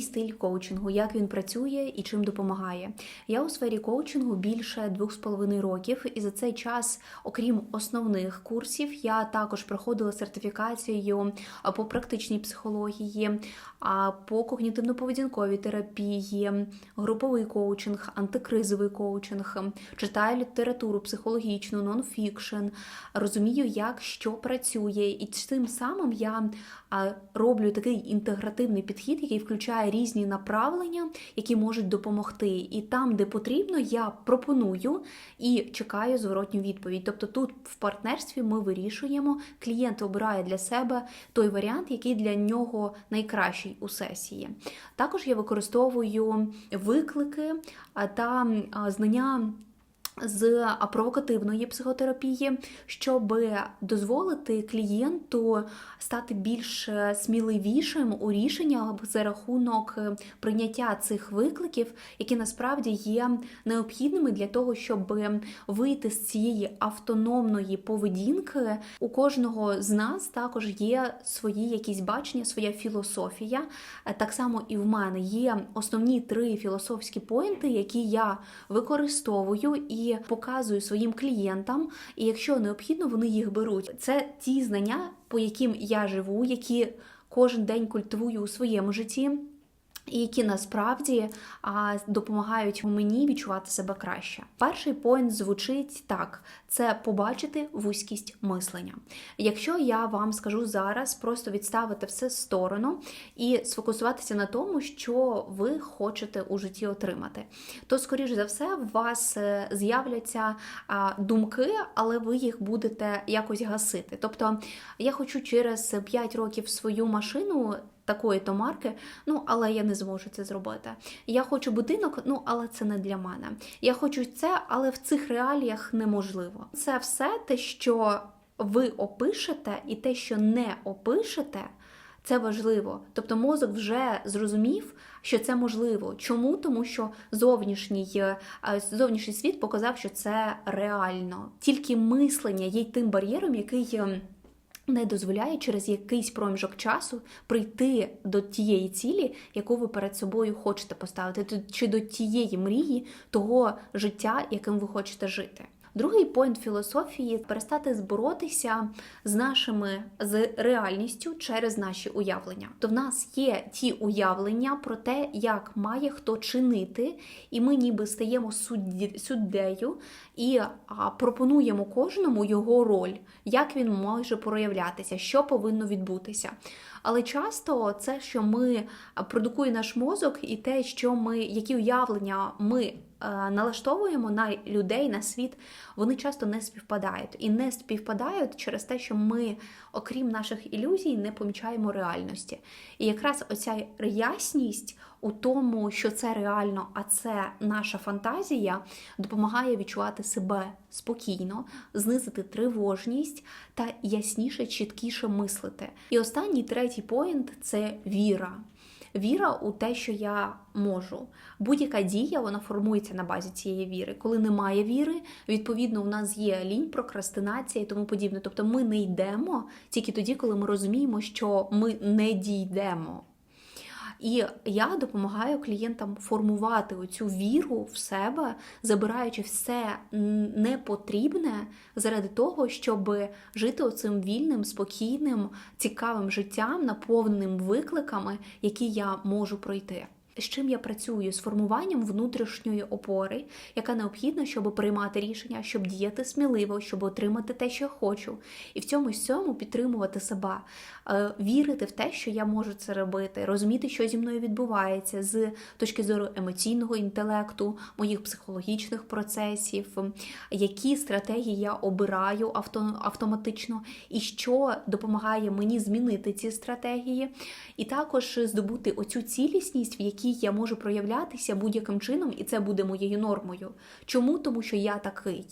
мій стиль коучингу, як він працює і чим допомагає. Я у сфері коучингу більше двох з половиною років, і за цей час, окрім основних курсів, я також проходила сертифікацію по практичній психології, по когнітивно-поведінковій терапії, груповий коучинг, антикризовий коучинг, читаю літературу психологічну, нонфікшн, розумію, як що працює, і цим самим я роблю такий інтегративний підхід, який включає різні направлення, які можуть допомогти. І там, де потрібно, я пропоную і чекаю зворотню відповідь. Тобто, тут в партнерстві ми вирішуємо, клієнт обирає для себе той варіант, який для нього найкращий у сесії. Також я використовую виклики та знання з провокативної психотерапії, щоб дозволити клієнту стати більш сміливішим у рішеннях за рахунок прийняття цих викликів, які насправді є необхідними для того, щоб вийти з цієї автономної поведінки. У кожного з нас також є свої якісь бачення, своя філософія. Так само і в мене є основні три філософські поінти, які я використовую і показую своїм клієнтам, і якщо необхідно, вони їх беруть. Це ті знання, по яким я живу, які кожен день культивую у своєму житті. І які насправді а, допомагають мені відчувати себе краще. Перший поінт звучить так: це побачити вузькість мислення. Якщо я вам скажу зараз, просто відставити все в сторону і сфокусуватися на тому, що ви хочете у житті отримати, то, скоріш за все, у вас е, з'являться думки, але ви їх будете якось гасити. Тобто, я хочу через 5 років свою машину такої то марки, ну але я не зможу це зробити. Я хочу будинок, ну але це не для мене. Я хочу це, але в цих реаліях неможливо. Це все те, що ви опишете, і те, що не опишете. Це важливо. Тобто мозок вже зрозумів, що це можливо. Чому? Тому що зовнішній е, зовнішній світ показав, що це реально. Тільки мислення є тим бар'єром, який ем, не дозволяє через якийсь проміжок часу прийти до тієї цілі, яку ви перед собою хочете поставити, чи до тієї мрії, того життя, яким ви хочете жити. Другий поінт філософії перестати зборотися з нашими з реальністю через наші уявлення. То в нас є ті уявлення про те, як має хто чинити, і ми ніби стаємо суддею і пропонуємо кожному його роль, як він може проявлятися, що повинно відбутися. Але часто це, що ми продукує наш мозок, і те, що ми, які уявлення ми налаштовуємо на людей, на світ, вони часто не співпадають. І не співпадають через те, що ми, окрім наших ілюзій, не помічаємо реальності. І якраз оця ясність у тому, що це реально, а це наша фантазія, допомагає відчувати себе спокійно, знизити тривожність та ясніше, чіткіше мислити. І останній третій поінт це віра. Віра у те, що я можу. Будь-яка дія вона формується на базі цієї віри. Коли немає віри, відповідно, у нас є лінь, прокрастинація і тому подібне. Тобто ми не йдемо тільки тоді, коли ми розуміємо, що ми не дійдемо. І я допомагаю клієнтам формувати оцю віру в себе, забираючи все непотрібне заради того, щоб жити оцим вільним, спокійним, цікавим життям, наповненим викликами, які я можу пройти. З чим я працюю? З формуванням внутрішньої опори, яка необхідна, щоб приймати рішення, щоб діяти сміливо, щоб отримати те, що я хочу, і в цьому всьому підтримувати себе, е, вірити в те, що я можу це робити, розуміти, що зі мною відбувається з точки зору емоційного інтелекту, моїх психологічних процесів, які стратегії я обираю автоматично, і що допомагає мені змінити ці стратегії, і також здобути оцю цілісність, в якій якій я можу проявлятися будь-яким чином, і це буде моєю нормою. Чому? Тому що я такий.